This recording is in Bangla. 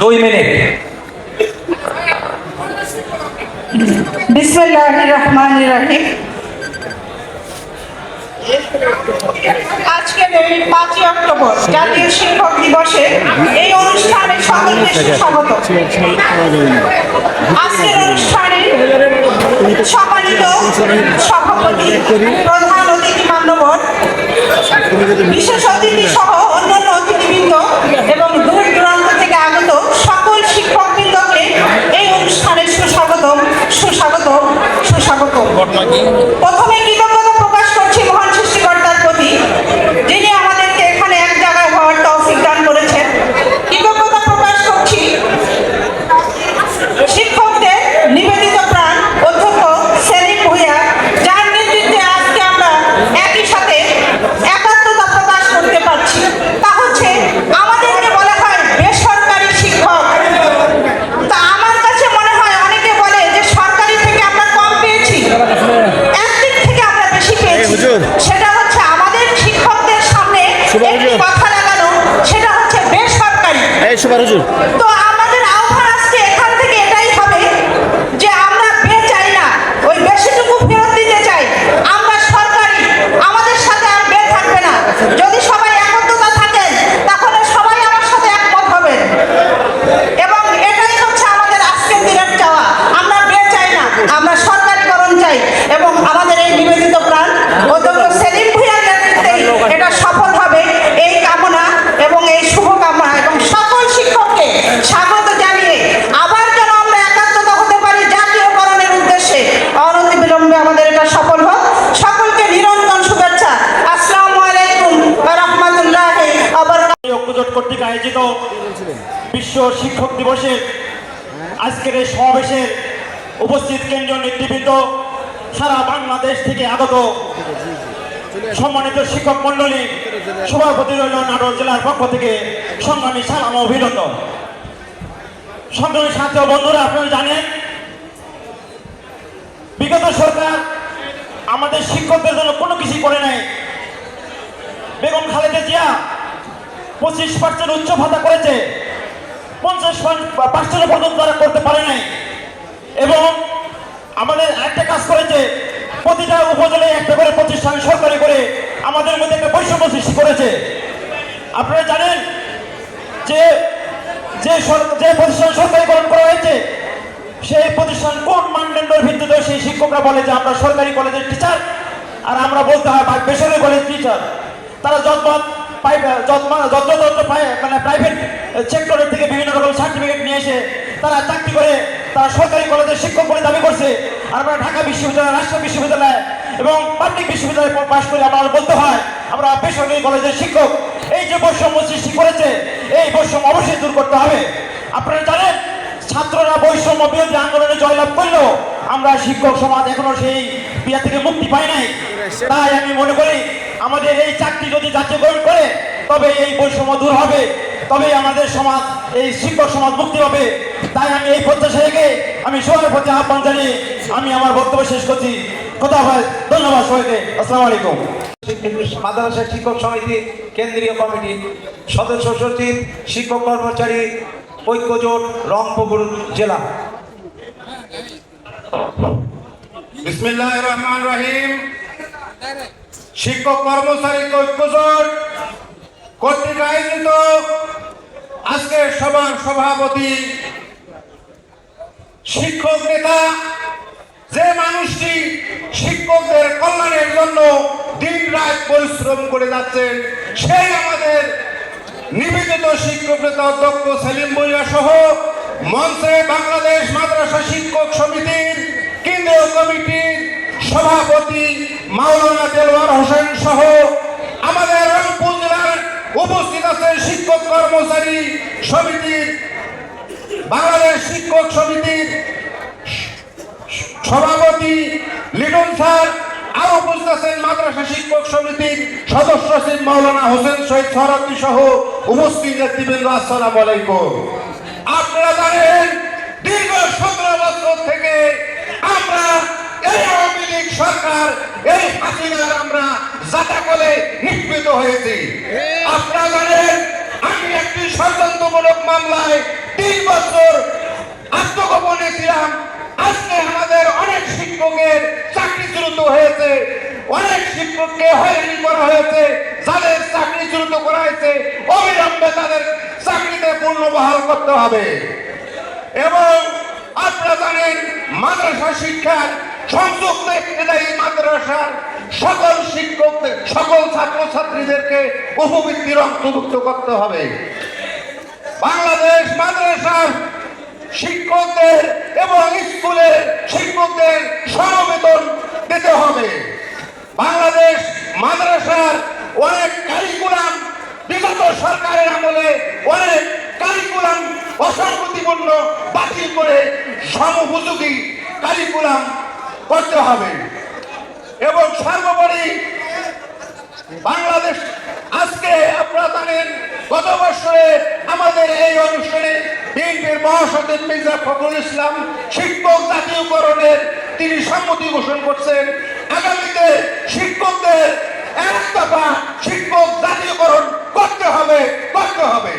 দুই মিনিট। আজকের পাঁচই অক্টোবর শিক্ষক দিবসে এই অনুষ্ঠানে সভাপতি, প্রধান অতিথি মান্যবর বিশেষ অতিথি সহ অন্যান্য অতিথিবৃন্দ এবং lagi. বেসরকারি এই সুপার বিশ্ব শিক্ষক দিবসে আজকের এই সমাবেশে উপস্থিত কেন্দ্রীয় নেতৃবৃন্দ সারা বাংলাদেশ থেকে আগত সম্মানিত শিক্ষক মন্ডলী সভাপতি রইল নাটোর জেলার পক্ষ থেকে সংগ্রামী সালাম অভিনন্দন। সংগ্রামী ছাত্র বন্ধুরা, আপনারা জানেন, বিগত সরকার আমাদের শিক্ষকদের জন্য কোনো কিছুই করে নাই। বেগম খালেদা জিয়া পঁচিশ পার্সেন্ট উচ্চ ভাতা করেছে। পঞ্চাশ পার্সেন্ট পর্যন্ত তারা করতে পারে নাই। এবং আমাদের একটা কাজ করেছে প্রতিটা উপজেলায় একটা করে প্রতিষ্ঠান সরকারি করে আমাদের মধ্যে একটা বৈষম্য সৃষ্টি করেছে। আপনারা জানেন যে যে যে প্রতিষ্ঠান সরকারিকরণ করা হয়েছে, সেই প্রতিষ্ঠান কোন মানদণ্ডের ভিত্তিতে সেই শিক্ষকরা বলে যে আমরা সরকারি কলেজের টিচার আর আমরা বলতে হয় বেসরকারি কলেজ টিচার তারা যতমত যত্র তত্র মানে প্রাইভেট সেক্টরের থেকে বিভিন্ন রকম সার্টিফিকেট নিয়ে এসে তারা চাকরি করে, তারা সরকারি কলেজের শিক্ষক বলে করছে। আর আমরা ঢাকা বিশ্ববিদ্যালয় রাষ্ট্র বিশ্ববিদ্যালয় এবং পাবলিক বিশ্ববিদ্যালয়ে পাশ করে আমরা বলতে হয়, আমরা বেসরকারি কলেজের শিক্ষক। এই যে বৈষম্য সৃষ্টি করেছে, এই বৈষম্য অবশ্যই দূর করতে হবে। আপনারা জানেন, ছাত্ররা বৈষম্য বিরোধী আন্দোলনে জয়লাভ করলেও আমরা শিক্ষক সমাজ এখনও সেই বিয়া থেকে মুক্তি পাই নাই। তাই আমি মনে করি আমাদের এই চাকরি যদি জাতীয়করণ করে তবে এই বৈষম্য দূর হবে তবে আমাদের সমাজ এই শিক্ষক সমাজ মুক্তি পাবে। তাই আমি এই প্রত্যাশা রেখে আমি সবার প্রতি আহ্বান জানিয়ে আমি আমার বক্তব্য শেষ করছি। কথা হয় ধন্যবাদ সবাইকে। আসসালামু আলাইকুম। মাদ্রাসা শিক্ষক সমিতি কেন্দ্রীয় কমিটি সদস্য সচিব শিক্ষক কর্মচারী ঐক্যজোট রংপুর জেলা। বিসমিল্লাহ রহমান রহিম। শিক্ষক কর্মচারী ঐক্যজোট, কর্তৃক আয়োজিত আজকের সভার সভাপতি শিক্ষক নেতা, যে মানুষটি শিক্ষকদের কল্যাণের জন্য দিন রাত পরিশ্রম করে যাচ্ছেন, সেই আমাদের নিবেদিত শিক্ষক নেতা অধ্যক্ষ সেলিম বইয়া সহ মঞ্চে বাংলাদেশ মাদ্রাসা শিক্ষক সমিতির কেন্দ্রীয় কমিটির সভাপতি মাওলানা দেলোয়ার হোসেন সহ আমাদের রংপুর জেলার উপস্থিত আছেন শিক্ষক কর্মচারী সমিতির, বাংলাদেশ শিক্ষক সমিতির সভাপতি লিটন স্যার, আরও উপস্থিত আছেন মাদ্রাসা শিক্ষক সমিতির সদস্য সচিব মাওলানা হোসেন শহীদ সরাতি সহ উপস্থিত নেতৃবৃন্দ, আসসালাম আলাইকুম। আপনারা জানেন, দীর্ঘ সতেরো বছর থেকে আমরা এই আওয়ামী লীগ সরকার, এই হাসিনার আমরা জাতা বলে নিষ্কৃত হয়েছি। আপনারা জানেন, আমি একটি ষড়যন্ত্রমূলক মামলায় তিন বছর আত্মগোপনে ছিলাম আজকে আমাদের অনেক শিক্ষকের চাকরিচ্যুত হয়েছে। অনেক শিক্ষককে হয়রানি করা হয়েছে। যাদের চাকরিচ্যুত করা হয়েছে, অবিলম্বে তাদের চাকরিতে পুনর্বহাল করতে হবে। এবং আপনারা জানেন, মাদ্রাসা শিক্ষার সংযুক্ত ইবতদায়ী মাদ্রাসার। সকল শিক্ষকদের সকল ছাত্রছাত্রীদেরকে উপবৃত্তির অন্তর্ভুক্ত করতে হবে। বাংলাদেশ মাদ্রাসার শিক্ষকদের এবং স্কুলের শিক্ষকদের সমবেতন দিতে হবে। বাংলাদেশ মাদ্রাসার অনেক কারিকুলাম বিগত সরকারের আমলে অনেক কারিকুলাম অসঙ্গতিপূর্ণ বাতিল করে সমুপযোগী কারিকুলাম করতে হবে। এবং সর্বোপরি বাংলাদেশ, আজকে আপনারা জানেন, গত বছরে আমাদের এই অনুষ্ঠানে বিএনপির মহাসচিব মির্জা ফখরুল ইসলাম শিক্ষক জাতীয়করণের তিনি সম্মতি ঘোষণা করছেন। আগামীতে শিক্ষকদের এক দফা শিক্ষক জাতীয়করণ করতে হবে করতে হবে।